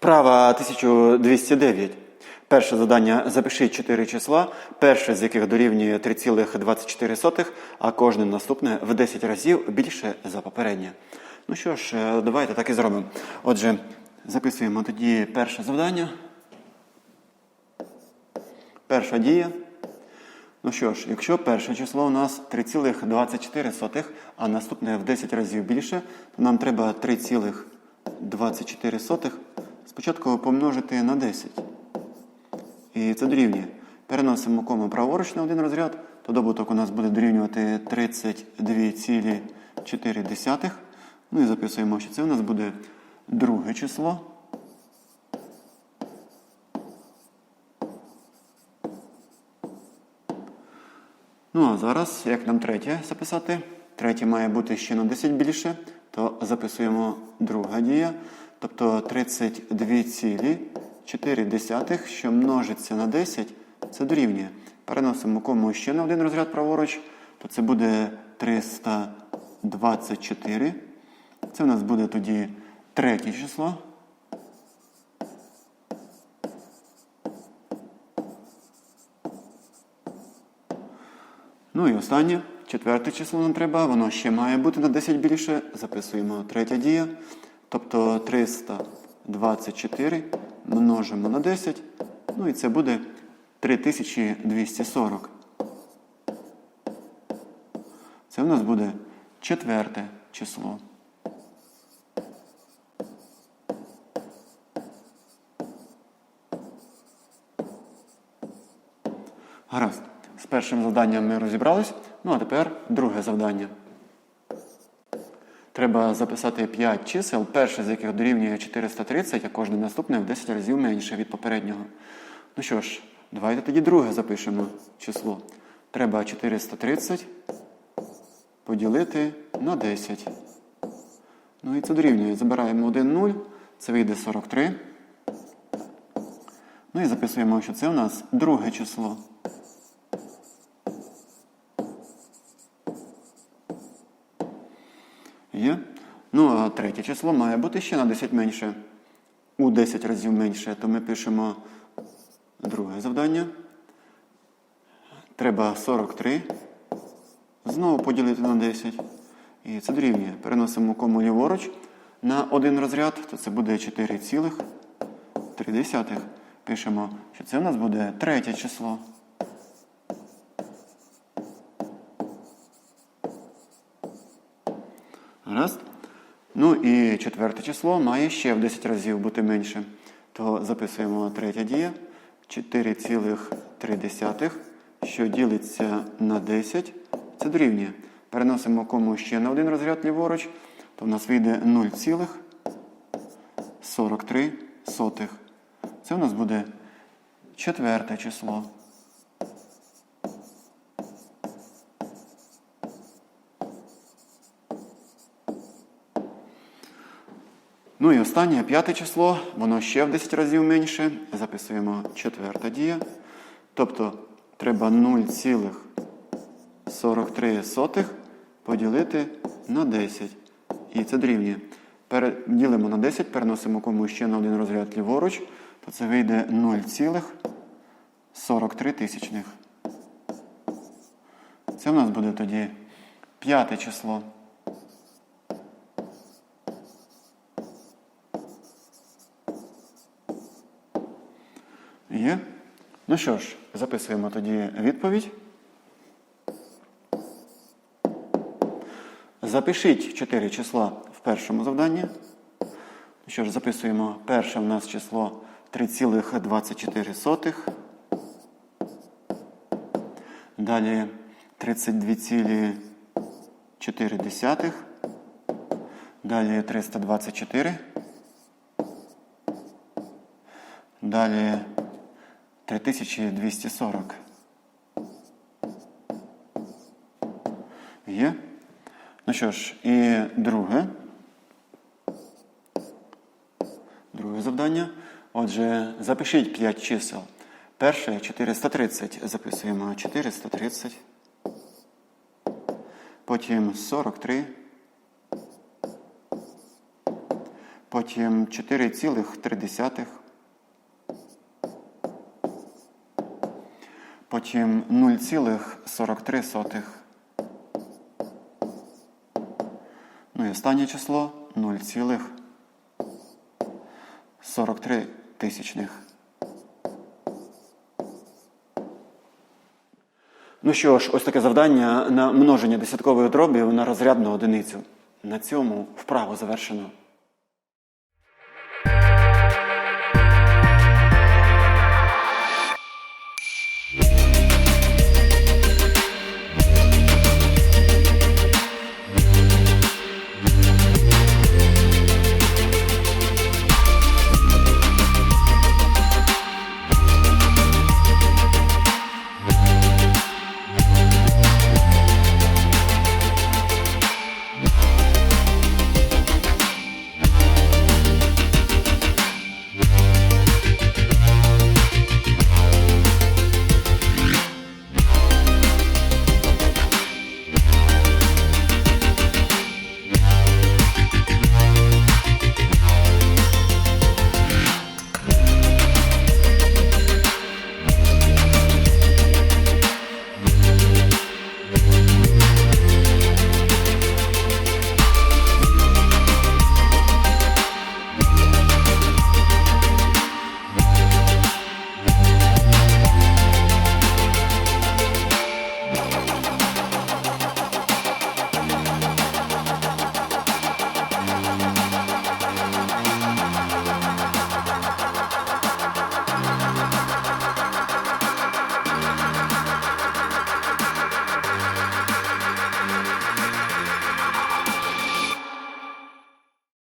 Вправа 1209. Перше завдання запишіть 4 числа, перше з яких дорівнює 3,24, а кожне наступне в 10 разів більше за попереднє. Ну що ж, е, давайте так і зробимо. Отже, записуємо тоді перше завдання. Перша дія. Ну що ж, якщо перше число у нас 3,24, а наступне в 10 разів більше, то нам треба 3,24 спочатку помножити на 10. І це дорівнює. Переносимо кому праворуч на один розряд, то добуток у нас буде дорівнювати 32,4. Ну і записуємо, що це у нас буде друге число. Ну а зараз, як нам третє записати? Третє має бути ще на 10 більше, то записуємо друга дія. Тобто 32,4, що множиться на 10, це дорівнює. Переносимо кому ще на один розряд праворуч, то це буде 324. Це у нас буде тоді третє число. Ну і останнє, четверте число нам треба, воно ще має бути на 10 більше. Записуємо третя дія. Тобто 324 множимо на 10. Ну і це буде 3240. Це у нас буде четверте число. Гаразд. З першим завданням ми розібрались. Ну а тепер друге завдання. Треба записати 5 чисел, перше з яких дорівнює 430, а кожне наступне в 10 разів менше від попереднього. Ну що ж, давайте тоді друге запишемо число. Треба 430 поділити на 10. Ну і це дорівнює. Забираємо 1 0, це вийде 43. Ну і записуємо, що це у нас друге число. Є. Ну, а третє число має бути ще на 10 менше. У 10 разів менше, то ми пишемо друге завдання. Треба 43. Знову поділити на 10. І це дорівнює. Переносимо кому ліворуч на один розряд, то це буде 4,3. Пишемо, що це у нас буде третє число. Гаразд? Ну і четверте число має ще в 10 разів бути менше. То записуємо третя дія. 4,3, що ділиться на 10. Це дорівнює. Переносимо кому ще на один розряд ліворуч, то в нас вийде 0,43. Це у нас буде четверте число. Ну і останнє п'яте число, воно ще в 10 разів менше. Записуємо четверта дія. Тобто треба 0,43 поділити на 10. І це дорівнює. Ділимо на 10, переносимо кому ще на один розряд ліворуч, то це вийде 0,43 тисячних. Це в нас буде тоді п'яте число. Є? Ну що ж, записуємо тоді відповідь. Запишіть 4 числа в першому завданні. Ну що ж, записуємо перше в нас число 3,24. Далі 32,4. Далі 324. Далі 3240. Є? Ну що ж, і друге. Друге завдання. Отже, запишіть 5 чисел. Перше 430. Записуємо 430. Потім 43. Потім 4,3. Потім 0,43. Ну і останнє число 0,43 тисячних. Ну що ж, ось таке завдання на множення десяткових дробів на розрядну одиницю. На цьому вправо завершено.